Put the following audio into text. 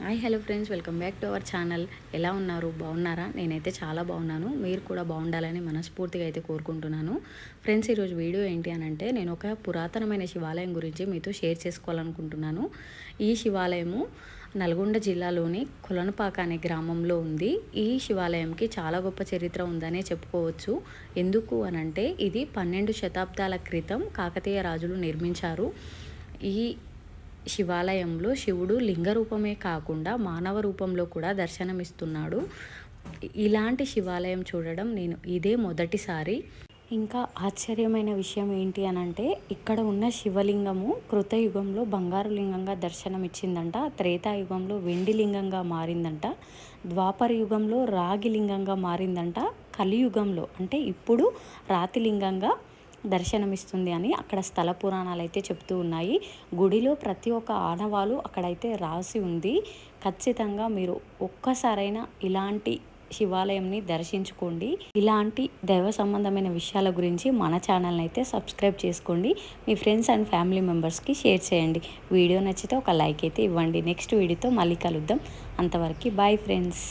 Hi hello friends welcome back to our channel. ఎలా ఉన్నారు? బాగున్నారా? నేనైతే చాలా బాగున్నాను. మీరు కూడా బాగుండాలని మనస్ఫూర్తిగా అయితే కోరుకుంటున్నాను. ఫ్రెండ్స్ ఈరోజు వీడియో ఏంటి అని అంటే నేను ఒక పురాతనమైన శివాలయం గురించి మీతో షేర్ చేసుకోవాలనుకుంటున్నాను. ఈ శివాలయము నల్గొండ జిల్లాలోని కులనపాక అనే గ్రామంలో ఉంది. ఈ శివాలయంకి చాలా గొప్ప చరిత్ర ఉందనే చెప్పుకోవచ్చు. ఎందుకు అనంటే ఇది పన్నెండు శతాబ్దాల క్రితం కాకతీయ రాజులు నిర్మించారు. ఈ శివాలయంలో శివుడు లింగ రూపమే కాకుండా మానవ రూపంలో కూడా దర్శనమిస్తున్నాడు. ఇలాంటి శివాలయం చూడడం నేను ఇదే మొదటిసారి. ఇంకా ఆశ్చర్యమైన విషయం ఏంటి అని అంటే ఇక్కడ ఉన్న శివలింగము కృతయుగంలో బంగారు లింగంగా దర్శనమిచ్చిందంట త్రేతాయుగంలో వెండి లింగంగా మారిందంట ద్వాపర యుగంలో రాగి లింగంగా మారిందంట కలియుగంలో అంటే ఇప్పుడు రాతి లింగంగా దర్శనమిస్తుంది అని అక్కడ స్థల పురాణాలు అయితే చెప్తూ ఉన్నాయి. గుడిలో ప్రతి ఒక్క ఆనవాలు అక్కడైతే రాసి ఉంది. ఖచ్చితంగా మీరు ఒక్కసారైనా ఇలాంటి శివాలయంని దర్శించుకోండి. ఇలాంటి దైవ సంబంధమైన విషయాల గురించి మన ఛానల్ని అయితే సబ్స్క్రైబ్ చేసుకోండి. మీ ఫ్రెండ్స్ అండ్ ఫ్యామిలీ మెంబర్స్కి షేర్ చేయండి. వీడియో నచ్చితే ఒక లైక్ అయితే ఇవ్వండి. నెక్స్ట్ వీడియోతో మళ్ళీ కలుద్దాం. అంతవరకు బాయ్ ఫ్రెండ్స్.